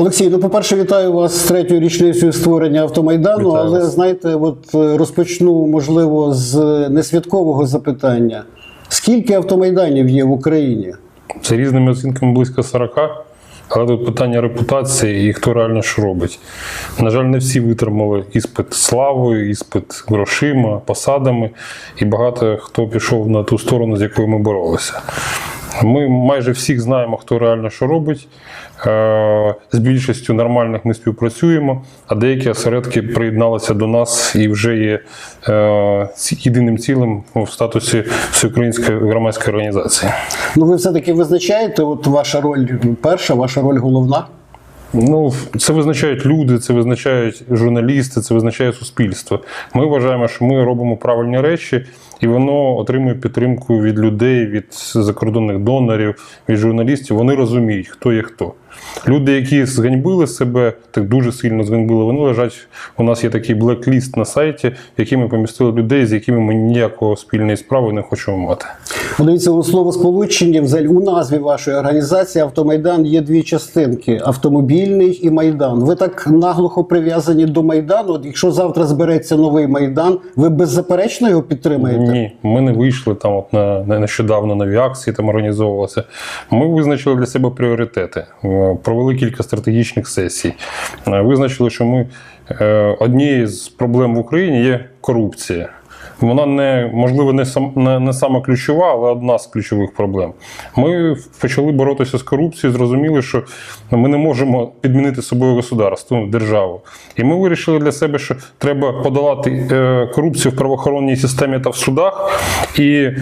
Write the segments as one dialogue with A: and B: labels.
A: Олексій, ну по-перше, вітаю вас з третьою річницею створення автомайдану.
B: Вітаю
A: але
B: вас.
A: знаєте, от е, розпочну можливо з несвяткового запитання: скільки автомайданів є в Україні?
B: За різними оцінками близько 40, але тут питання репутації і хто реально що робить. На жаль, не всі витримали іспит славою, іспит грошима, посадами, і багато хто пішов на ту сторону, з якою ми боролися. Ми майже всіх знаємо, хто реально що робить. Е, З більшістю нормальних ми співпрацюємо, а деякі осередки приєдналися до нас і вже є е, єдиним цілим в статусі всеукраїнської громадської організації.
A: Ну, ви все-таки визначаєте, от ваша роль перша, ваша роль головна?
B: Ну, це визначають люди, це визначають журналісти, це визначає суспільство. Ми вважаємо, що ми робимо правильні речі, і воно отримує підтримку від людей, від закордонних донорів, від журналістів. Вони розуміють, хто є хто. Люди, які зганьбили себе, так дуже сильно зганьбили, вони лежать. У нас є такий блекліст на сайті, в який ми помістили людей, з якими ми ніякого спільної справи не хочемо мати.
A: Подивіться, у словосполученні взагалі у назві вашої організації Автомайдан є дві частинки: автомобільний і майдан. Ви так наглухо прив'язані до майдану. От якщо завтра збереться новий майдан, ви беззаперечно його підтримаєте?
B: Ні, ми не вийшли там от на, на нещодавно нові акції там організовувалися. Ми визначили для себе пріоритети, провели кілька стратегічних сесій. Е, Визначили, що ми е, однією з проблем в Україні є корупція. Вона не можливо не сам не, не сама ключова, але одна з ключових проблем. Ми почали боротися з корупцією, зрозуміли, що ми не можемо підмінити собою государство, ну, державу. І ми вирішили для себе, що треба подолати е, корупцію в правоохоронній системі та в судах і е,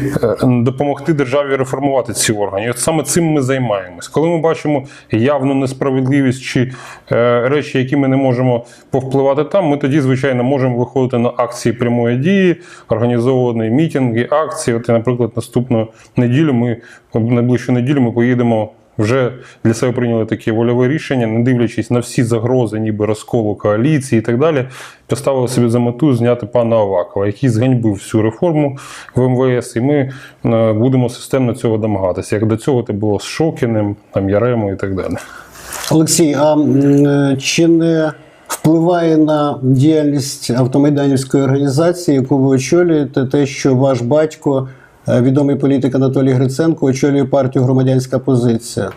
B: допомогти державі реформувати ці органи. І от саме цим ми займаємось. Коли ми бачимо явну несправедливість чи е, речі, які ми не можемо повпливати там, ми тоді, звичайно, можемо виходити на акції прямої дії, організовані мітинги, акції. От, наприклад, наступну неділю ми найближчу неділю ми поїдемо. Вже для себе прийняли таке вольове рішення, не дивлячись на всі загрози, ніби розколу коаліції і так далі, поставили собі за мету зняти пана Авакова, який зганьбив всю реформу в МВС, і ми е, будемо системно цього домагатися. Як до цього це було з Шокіним, там Яремо і так далі.
A: Олексій, а чи не впливає на діяльність автомайданівської організації, яку ви очолюєте, те, що ваш батько, відомий політик Анатолій Гриценко, очолює партію громадянська позиція?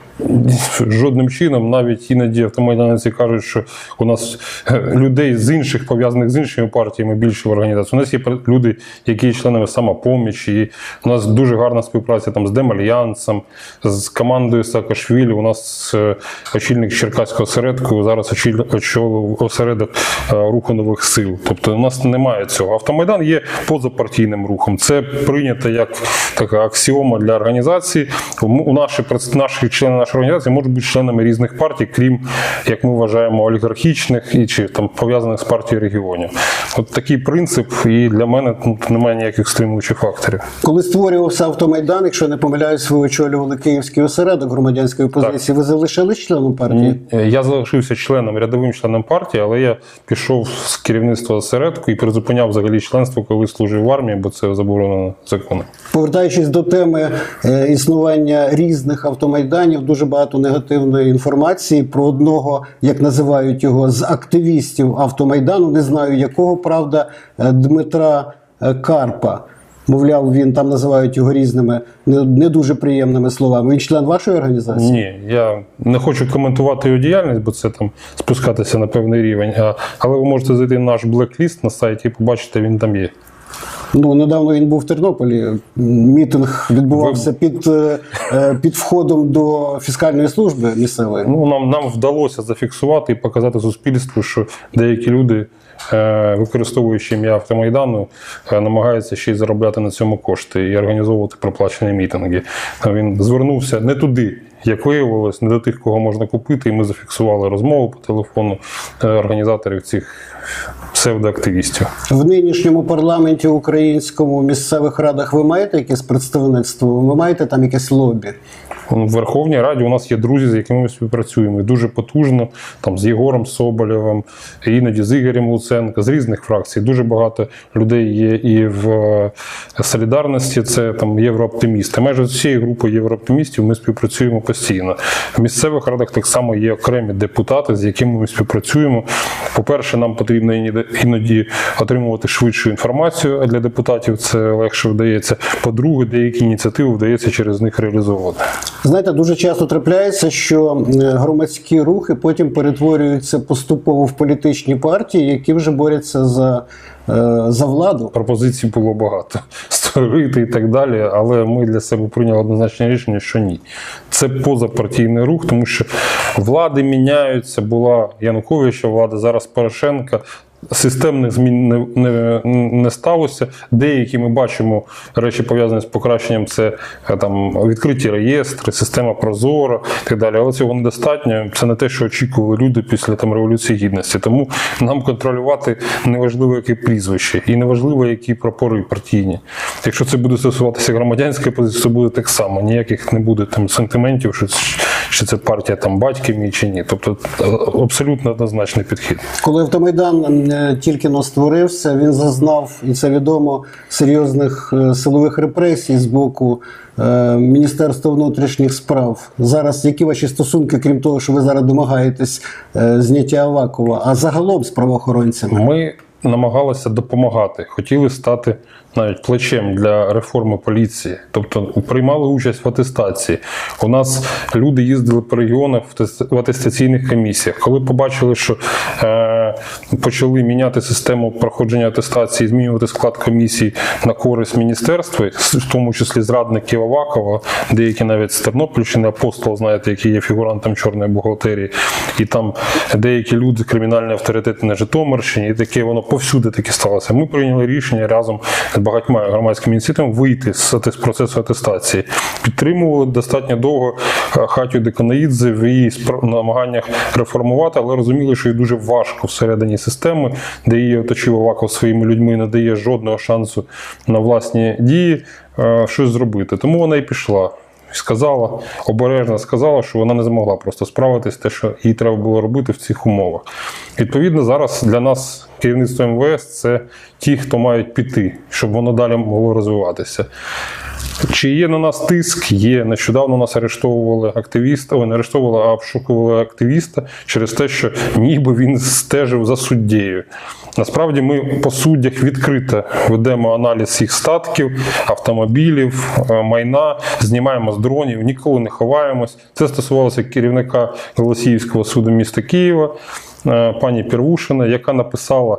B: Жодним чином, навіть іноді автомайданці кажуть, що у нас е, людей з інших пов'язаних з іншими партіями більше в організації. У нас є люди, які є членами самопомічі. У нас дуже гарна співпраця там з Демальянсом, з командою Саакашвілі. У нас е, очільник Черкаського осередку зараз очолив осередок е, руху нових сил. Тобто у нас немає цього. Автомайдан є позапартійним рухом. Це прийнято як така аксіома для організації. У наші наші члени нашої організації можуть бути членами різних партій, крім як ми вважаємо, олігархічних і чи там пов'язаних з партією регіонів. От такий принцип, і для мене тут немає ніяких стримуючих факторів.
A: Коли створювався автомайдан, якщо я не помиляюсь, ви очолювали Київський осередок громадянської позиції. Ви залишились членом партії?
B: Е, Я залишився членом, рядовим членом партії, але я пішов з керівництва осередку і призупиняв взагалі членство, коли служив в армії, бо це заборонено законом.
A: Повертаючись до теми е, існування різних автомайданів, дуже багато негативної інформації про одного, як називають його, з активістів автомайдану, не знаю якого, правда, е, Дмитра е, Карпа. Мовляв, він там називають його різними не, дуже приємними словами. Він член вашої організації?
B: Ні, я не хочу коментувати його діяльність, бо це там спускатися на певний рівень. Але ви можете зайти в наш блекліст на сайті і побачите, він там є.
A: Ну недавно він був в Тернополі. Мітинг відбувався під, е, е, під входом до фіскальної служби місцевої.
B: Ну, нам, нам вдалося зафіксувати і показати суспільству, що деякі люди, е, використовуючи ім'я автомайдану, намагаються ще й заробляти на цьому кошти і організовувати проплачені мітинги. Він звернувся не туди, як виявилось, не до тих, кого можна купити, і ми зафіксували розмову по телефону е, організаторів цих псевдоактивістів.
A: В нинішньому парламенті українському місцевих радах ви маєте якесь представництво? Ви маєте там якесь лобі?
B: В Верховній Раді у нас є друзі, з якими ми співпрацюємо. І дуже потужно там з Єгором Соболєвим, іноді з Ігорем Луценко, з різних фракцій. Дуже багато людей є і в е, солідарності. Це там єврооптимісти. Майже з всією групою єврооптимістів ми співпрацюємо постійно. В місцевих радах так само є окремі депутати, з якими ми співпрацюємо. По-перше, нам потрібно іноді- отримувати швидшу інформацію для депутатів. Це легше вдається. По-друге, деякі ініціативи вдається через них реалізовувати.
A: Знаєте, дуже часто трапляється, що е, громадські рухи потім перетворюються поступово в політичні партії, які вже борються за, е, за владу.
B: Пропозицій було багато створити і так далі. Але ми для себе прийняли однозначне рішення, що ні. Це позапартійний рух, тому що влади міняються. Була Януковича влада, зараз Порошенка. Системних змін не, не, не сталося. Деякі ми бачимо речі пов'язані з покращенням. Це е, там відкриті реєстри, система Прозоро і так далі. Але цього недостатньо. Це не те, що очікували люди після там революції гідності. Тому нам контролювати неважливо, яке прізвище, і неважливо, які прапори партійні. Якщо це буде стосуватися громадянської позиції, це буде так само. Ніяких не буде там сентиментів, що, що це партія там батьки мій чи ні. Тобто е, абсолютно однозначний підхід.
A: Коли автомайдан е, тільки но створився, він зазнав, і це відомо, серйозних е, силових репресій з боку Міністерства внутрішніх справ. Зараз які ваші стосунки, крім того, що ви зараз домагаєтесь зняття Авакова, а загалом з правоохоронцями?
B: Ми намагалися допомагати, хотіли стати навіть плечем для реформи поліції, тобто приймали участь в атестації. У нас люди їздили по регіонах в атестаційних комісіях. Коли побачили, що е, почали міняти систему проходження атестації, змінювати склад комісій на користь міністерства, в тому числі зрадників Авакова, деякі навіть з Тернопільщини, апостол, знаєте, який є фігурантом чорної бухгалтерії, і там деякі люди, кримінальні авторитети на Житомирщині, і таке воно повсюди таке сталося. Ми прийняли рішення разом з багатьма громадськими ініціативами вийти з процесу атестації. Підтримували достатньо довго е, Хатю Деканаїдзе в її намаганнях реформувати, але розуміли, що їй дуже важко всередині системи, де її оточив Аваков своїми людьми, не дає жодного шансу на власні дії е, щось зробити. Тому вона і пішла. Сказала, обережно сказала, що вона не змогла просто справитись те, що їй треба було робити в цих умовах. Відповідно, зараз для нас керівництво МВС це ті, хто мають піти, щоб воно далі могло розвиватися. Чи є на нас тиск? Є. Нещодавно нас арештовували активіста, ой, не арештовували, а обшукували активіста через те, що ніби він стежив за суддєю. Насправді ми по суддях відкрито ведемо аналіз їх статків, автомобілів, е, майна, знімаємо з дронів, ніколи не ховаємось. Це стосувалося керівника Голосіївського суду міста Києва, пані Первушина, яка написала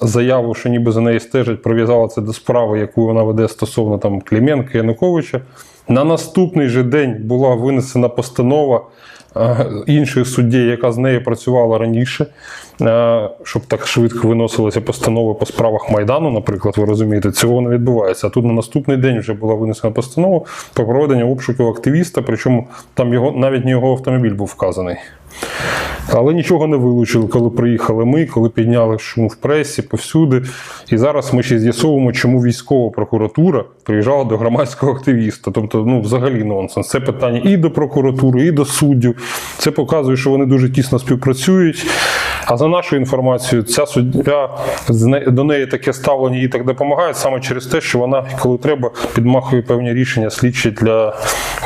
B: заяву, що ніби за неї стежать, прив'язала це до справи, яку вона веде стосовно там Клименка Януковича. На наступний же день була винесена постанова е, іншої судді, яка з нею працювала раніше, е, щоб так швидко виносилися постанови по справах Майдану, наприклад, ви розумієте, цього не відбувається. А тут на наступний день вже була винесена постанова про проведення обшуків активіста, причому там його навіть не його автомобіль був вказаний. Але нічого не вилучили, коли приїхали ми, коли підняли шум в пресі повсюди. І зараз ми ще з'ясовуємо, чому військова прокуратура приїжджала до громадського активіста. Тобто, ну, взагалі нонсенс. Це питання і до прокуратури, і до суддів. Це показує, що вони дуже тісно співпрацюють. А за нашою інформацією, ця суддя до неї таке ставлення їй так допомагає саме через те, що вона, коли треба, підмахує певні рішення слідчі для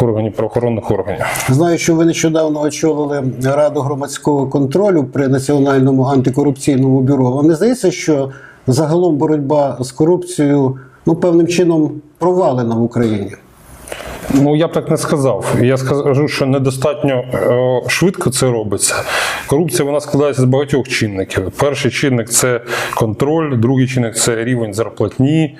B: органів правоохоронних органів.
A: Знаю, що ви нещодавно очолили Раду громадського контролю при Національному антикорупційному бюро. Вам не здається, що загалом боротьба з корупцією ну, певним чином провалена в Україні?
B: Ну, я б так не сказав. Я скажу, що недостатньо е, швидко це робиться. Корупція вона складається з багатьох чинників. Перший чинник це контроль, другий чинник це рівень зарплатні,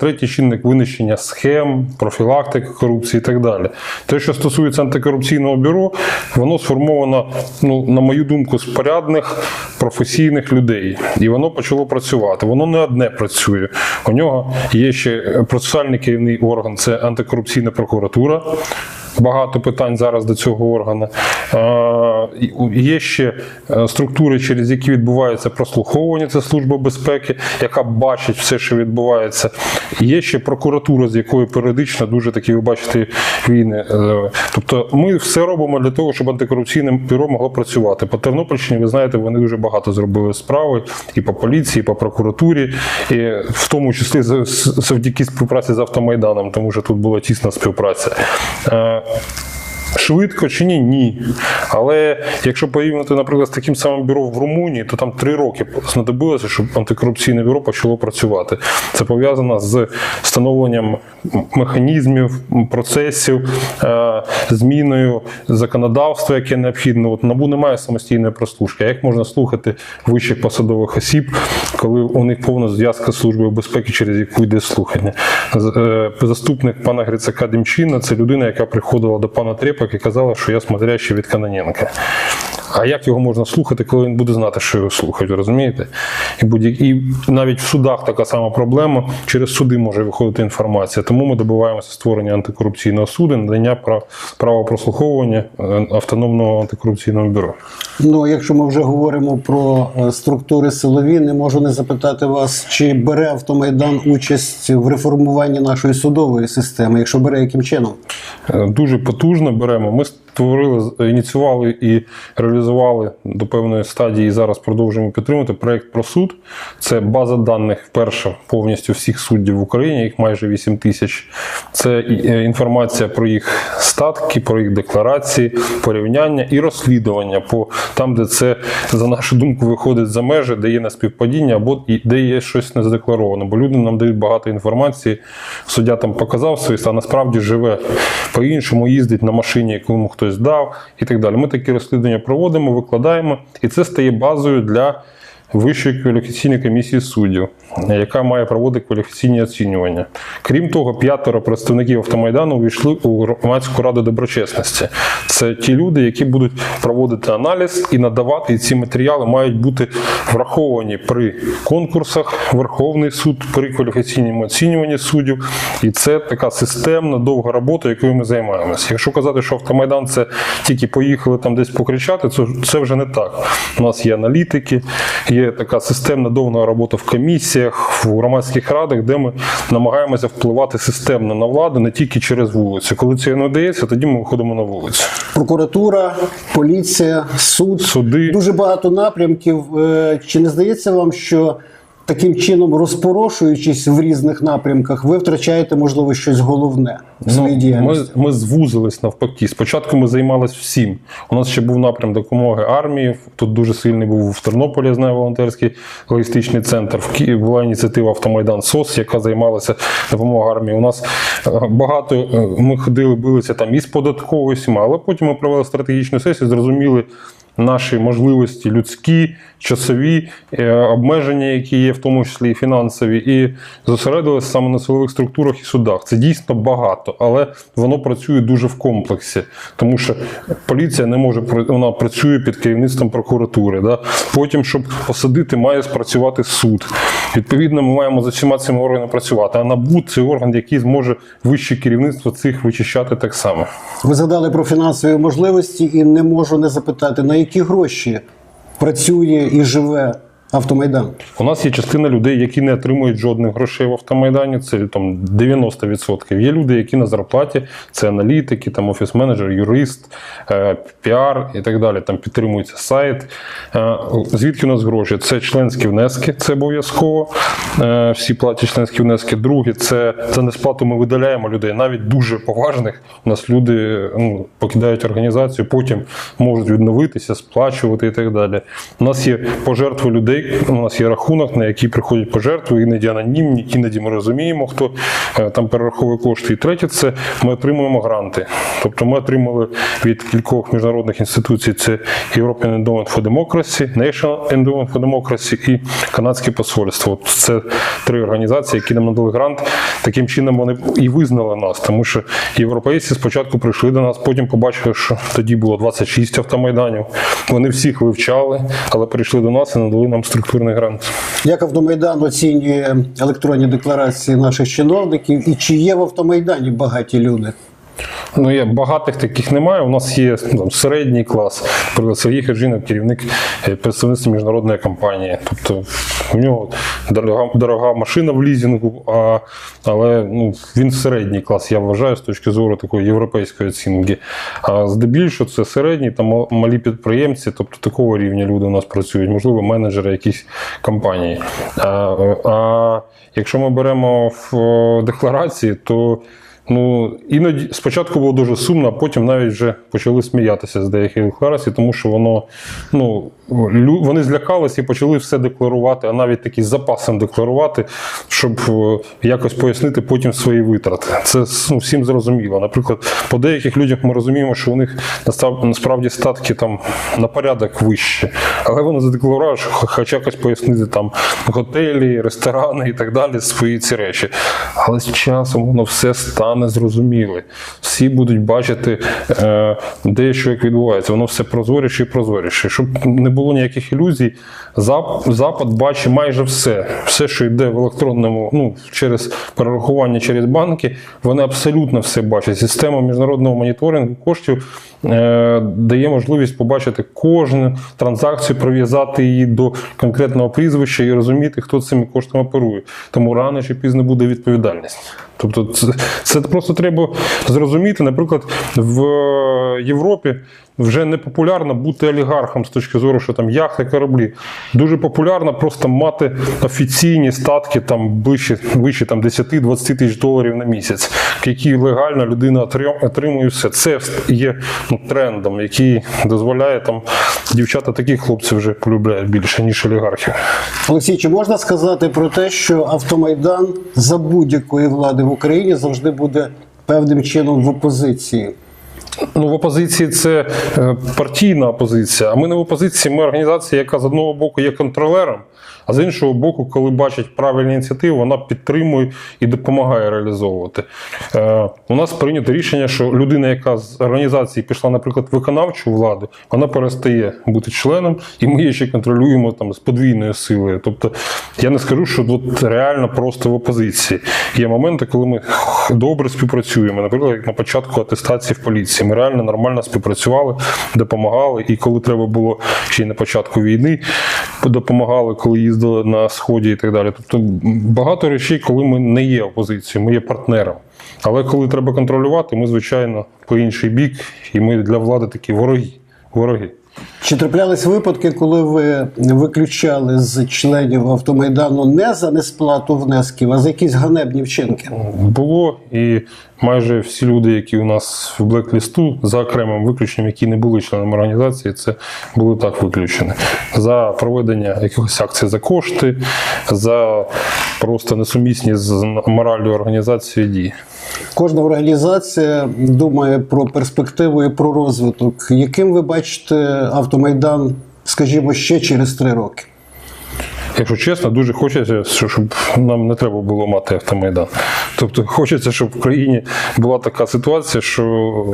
B: третій чинник винищення схем, профілактики корупції і так далі. Те, що стосується антикорупційного бюро, воно сформовано, ну, на мою думку, з порядних професійних людей. І воно почало працювати. Воно не одне працює. У нього є ще процесуальний керівний орган це антикорупційна прокуратура. Багато питань зараз до цього органу. Е, Є ще е, структури, через які відбувається прослуховування, це Служба безпеки, яка бачить все, що відбувається. Є ще прокуратура, з якою періодично дуже такі, ви бачите, війни. Е, Тобто ми все робимо для того, щоб антикорупційне бюро могло працювати. По Тернопільщині, ви знаєте, вони дуже багато зробили справи і по поліції, і по прокуратурі, і в тому числі завдяки співпраці з автомайданом, тому що тут була тісна співпраця. Е, Швидко чи ні? Ні. Але якщо порівняти, наприклад, з таким самим бюро в Румунії, то там три роки знадобилося, щоб антикорупційне бюро почало працювати. Це пов'язано з встановленням механізмів, процесів, е, зміною законодавства, яке необхідно. От НАБУ немає самостійної прослушки. А Як можна слухати вищих посадових осіб, коли у них повна зв'язка з службою безпеки, через яку йде слухання? Е, Заступник пана Грицака Демчина це людина, яка приходила до пана Трепак і казала, що я смотрящий від Каноненка. А як його можна слухати, коли він буде знати, що його слухають, розумієте? І, будь і навіть в судах така сама проблема. Через суди може виходити інформація. Тому ми добиваємося створення антикорупційного суду, надання прав- права прослуховування е, автономного антикорупційного бюро.
A: Ну, якщо ми вже говоримо про е, структури силові, не можу не запитати вас, чи бере автомайдан участь в реформуванні нашої судової системи? Якщо бере, яким чином?
B: Е, Дуже потужно беремо. Ми створили, ініціювали і реалізували до певної стадії. і Зараз продовжуємо підтримувати проект про суд. Це база даних вперше повністю всіх суддів в Україні, їх майже 8 тисяч. Це е, інформація про їх статки, про їх декларації, порівняння і розслідування по там, де це за нашу думку виходить за межі, де є неспівпадіння або і де є щось незадекларовано. Бо люди нам дають багато інформації. Суддя там показав свої, а насправді живе по-іншому, їздить на машині, яку йому хтось дав, і так далі. Ми такі розслідування проводимо, викладаємо, і це стає базою для. Вищої кваліфікаційної комісії суддів, яка має проводити кваліфікаційні оцінювання. Крім того, п'ятеро представників автомайдану увійшли у громадську раду доброчесності. Це ті люди, які будуть проводити аналіз і надавати і ці матеріали мають бути враховані при конкурсах, Верховний суд при кваліфікаційному оцінюванні суддів. І це така системна довга робота, якою ми займаємося. Якщо казати, що автомайдан це тільки поїхали там десь покричати, це, вже не так. У нас є аналітики, є така системна довга робота в комісіях, в громадських радах, де ми намагаємося впливати системно на владу не тільки через вулицю. Коли це не вдається, тоді ми виходимо на вулицю.
A: Прокуратура, поліція, суд.
B: Суди.
A: Дуже багато напрямків. Е, Чи не здається вам, що таким чином, розпорошуючись в різних напрямках, ви втрачаєте, можливо, щось головне в своїй
B: Ну, ми,
A: діяльності?
B: ми звузились навпаки. Спочатку ми займалися всім. У нас ще був напрям допомоги армії. Тут дуже сильний був в Тернополі, я знаю, волонтерський логістичний центр. В Києві була ініціатива Автомайдан СОС, яка займалася допомогою армії. У нас е, багато е, ми ходили, билися там із податковою всіма, але потім ми провели стратегічну сесію, зрозуміли. Наші можливості людські, часові е, обмеження, які є, в тому числі і фінансові, і зосередилися саме на силових структурах і судах. Це дійсно багато, але воно працює дуже в комплексі, тому що поліція не може вона працює під керівництвом прокуратури. Да? Потім, щоб посадити, має спрацювати суд. Відповідно, ми маємо за всіма цими органами працювати. А НАБУ це орган, який зможе вище керівництво цих вичищати так само.
A: Ви згадали про фінансові можливості, і не можу не запитати, на які гроші працює і живе автомайдан.
B: У нас є частина людей, які не отримують жодних грошей в автомайдані. Це там 90%. Є люди, які на зарплаті, це аналітики, там офіс-менеджер, юрист, е, піар і так далі. Там підтримується сайт. Е, Звідки у нас гроші? Це членські внески, це обов'язково. Е, Всі платять членські внески. Друге, це за несплату ми видаляємо людей, навіть дуже поважних. У нас люди ну, покидають організацію, потім можуть відновитися, сплачувати і так далі. У нас є пожертви людей, у нас є рахунок, на який приходять пожертви, іноді анонімні, іноді ми розуміємо, хто е, там перераховує кошти. І третє, це ми отримуємо гранти. Тобто ми отримали від кількох міжнародних інституцій: це European Endowment for Democracy, National Endowment for Democracy і Канадське посольство. От це три організації, які нам надали грант. Таким чином вони і визнали нас, тому що європейці спочатку прийшли до нас, потім побачили, що тоді було 26 автомайданів. Вони всіх вивчали, але прийшли до нас і надали нам структурний грант.
A: Як автомайдан оцінює електронні декларації наших чиновників, і чи є в автомайдані багаті люди?
B: Ну, є багатих таких немає. У нас є там, середній клас. Наприклад, Сергій Хаджинов, керівник е, представництва міжнародної компанії. Тобто у нього дорога, дорога машина в лізінгу, а, але ну, він середній клас, я вважаю, з точки зору такої європейської оцінки. А здебільшого це середні та малі підприємці, тобто такого рівня люди у нас працюють, можливо, менеджери якісь компанії. А, а якщо ми беремо в декларації, то Ну, іноді спочатку було дуже сумно, а потім навіть вже почали сміятися з деяких декларацій, тому що воно, ну, вони злякалися і почали все декларувати, а навіть такі з запасом декларувати, щоб е, якось пояснити потім свої витрати. Це ну, всім зрозуміло. Наприклад, по деяких людях ми розуміємо, що у них насправді статки там на порядок вищі, але вони задекларували, що хо- хоч якось пояснити там готелі, ресторани і так далі, свої ці речі. Але з часом воно все стане зрозуміле. Всі будуть бачити, е, де що як відбувається. Воно все прозоріше і прозоріше. Щоб не було ніяких ілюзій, Запад бачить майже все. Все, що йде в електронному, ну, через перерахування через банки, вони абсолютно все бачать. Система міжнародного моніторингу коштів е, дає можливість побачити кожну транзакцію, прив'язати її до конкретного прізвища і розуміти, хто цими коштами оперує. Тому рано чи пізно буде відповідальність. Тобто, це, це просто треба зрозуміти. Наприклад, в Європі вже не популярно бути олігархом з точки зору, що там яхти, кораблі. Дуже популярно просто мати офіційні статки там вище, вище там 10-20 тисяч доларів на місяць, які легально людина отрим- отримує все. Це є ну, трендом, який дозволяє там дівчата таких хлопців вже полюбляють більше, ніж олігархів.
A: Олексій, чи можна сказати про те, що автомайдан за будь-якої влади в Україні завжди буде певним чином в опозиції?
B: Ну, в опозиції це е, партійна опозиція, а ми не в опозиції, ми організація, яка з одного боку є контролером, а з іншого боку, коли бачить правильні ініціативи, вона підтримує і допомагає реалізовувати. Е, у нас прийнято рішення, що людина, яка з організації пішла, наприклад, виконавчу владу, вона перестає бути членом, і ми її ще контролюємо там з подвійною силою. Тобто я не скажу, що от реально просто в опозиції. Є моменти, коли ми добре співпрацюємо. Наприклад, як на початку атестації в поліції. Ми реально нормально співпрацювали, допомагали. І коли треба було ще й на початку війни, допомагали, коли їздили на сході і так далі. Тобто багато речей, коли ми не є опозицією, ми є партнером. Але коли треба контролювати, ми, звичайно, по інший бік, і ми для влади такі вороги. вороги.
A: Чи траплялись випадки, коли ви виключали з членів автомайдану не за несплату внесків, а за якісь ганебні вчинки?
B: Було і майже всі люди, які у нас в блеклісту, за окремим виключенням, які не були членами організації, це були так виключені. За проведення якихось акцій за кошти, за просто несумісні з мораллю організації дії.
A: Кожна організація думає про перспективу і про розвиток. Яким ви бачите автомайдан, скажімо, ще через три роки?
B: Якщо чесно, дуже хочеться, щоб нам не треба було мати автомайдан. Тобто хочеться, щоб в країні була така ситуація, що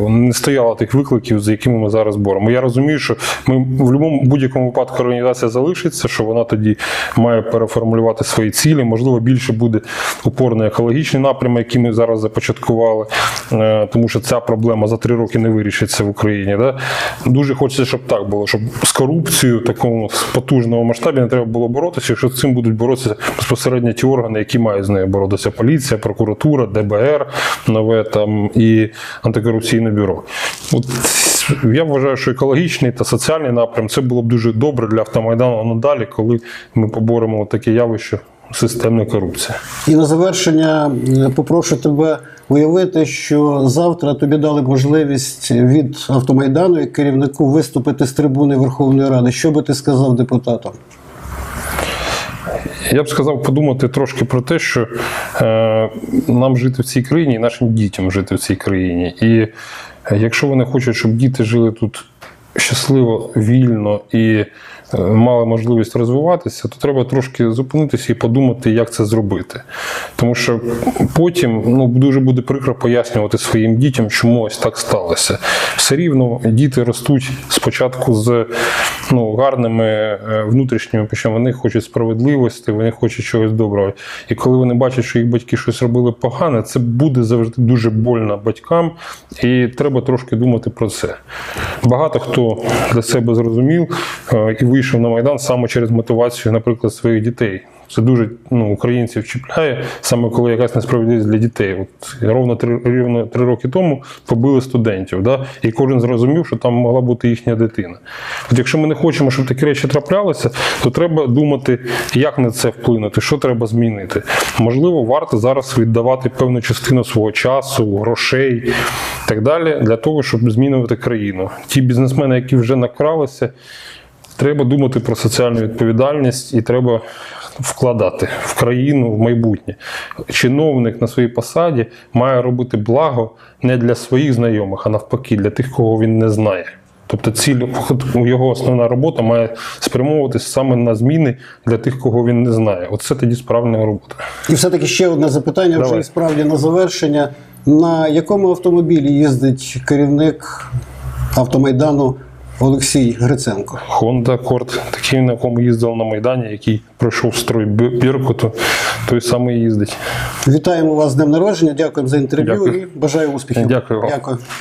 B: не стояло тих викликів, за якими ми зараз боремо. Я розумію, що ми в будь-якому будь-якому випадку організація залишиться, що вона тоді має переформулювати свої цілі. Можливо, більше буде упор на екологічний напрям, який ми зараз започаткували, Е, тому що ця проблема за три роки не вирішиться в Україні. Да? Дуже хочеться, щоб так було, щоб з корупцією такому потужному масштабі не треба було боротися, якщо з цим будуть боротися безпосередньо ті органи, які мають з нею боротися: поліція, прокуратура, ДБР, нове там і антикорупційне бюро. От я вважаю, що екологічний та соціальний напрям це було б дуже добре для автомайдану надалі, коли ми поборемо таке явище системної корупції.
A: І на завершення е, попрошу тебе уявити, що завтра тобі дали можливість від автомайдану як керівнику виступити з трибуни Верховної Ради. Що би ти сказав депутатам?
B: Я б сказав подумати трошки про те, що е, нам жити в цій країні і нашим дітям жити в цій країні. І е, якщо вони хочуть, щоб діти жили тут щасливо, вільно і мали можливість розвиватися, то треба трошки зупинитися і подумати, як це зробити. Тому що потім ну, дуже буде прикро пояснювати своїм дітям, чому ось так сталося. Все рівно діти ростуть спочатку з ну, гарними е, внутрішніми, причому вони хочуть справедливості, вони хочуть чогось доброго. І коли вони бачать, що їх батьки щось робили погане, це буде завжди дуже больно батькам, і треба трошки думати про це. Багато хто для себе зрозумів е, і вийшов на Майдан саме через мотивацію, наприклад, своїх дітей. Це дуже ну, українців чіпляє, саме коли якась несправедливість для дітей. От ровно три, рівно три роки тому побили студентів, да? і кожен зрозумів, що там могла бути їхня дитина. От якщо ми не хочемо, щоб такі речі траплялися, то треба думати, як на це вплинути, що треба змінити. Можливо, варто зараз віддавати певну частину свого часу, грошей і так далі, для того, щоб змінювати країну. Ті бізнесмени, які вже накралися, Треба думати про соціальну відповідальність і треба вкладати в країну в майбутнє. Чиновник на своїй посаді має робити благо не для своїх знайомих, а навпаки, для тих, кого він не знає. Тобто ціль його основна робота має спрямовуватися саме на зміни для тих, кого він не знає. Оце тоді справна робота.
A: І все-таки ще одне запитання, вже і справді на завершення. На якому автомобілі їздить керівник автомайдану Олексій Гриценко?
B: Honda Accord, такий, на якому їздив на Майдані, який пройшов строй Біркуту, той самий їздить.
A: Вітаємо вас з днем народження, дякуємо за інтерв'ю
B: Дякую.
A: і бажаю успіхів.
B: Дякую.
A: Дякую.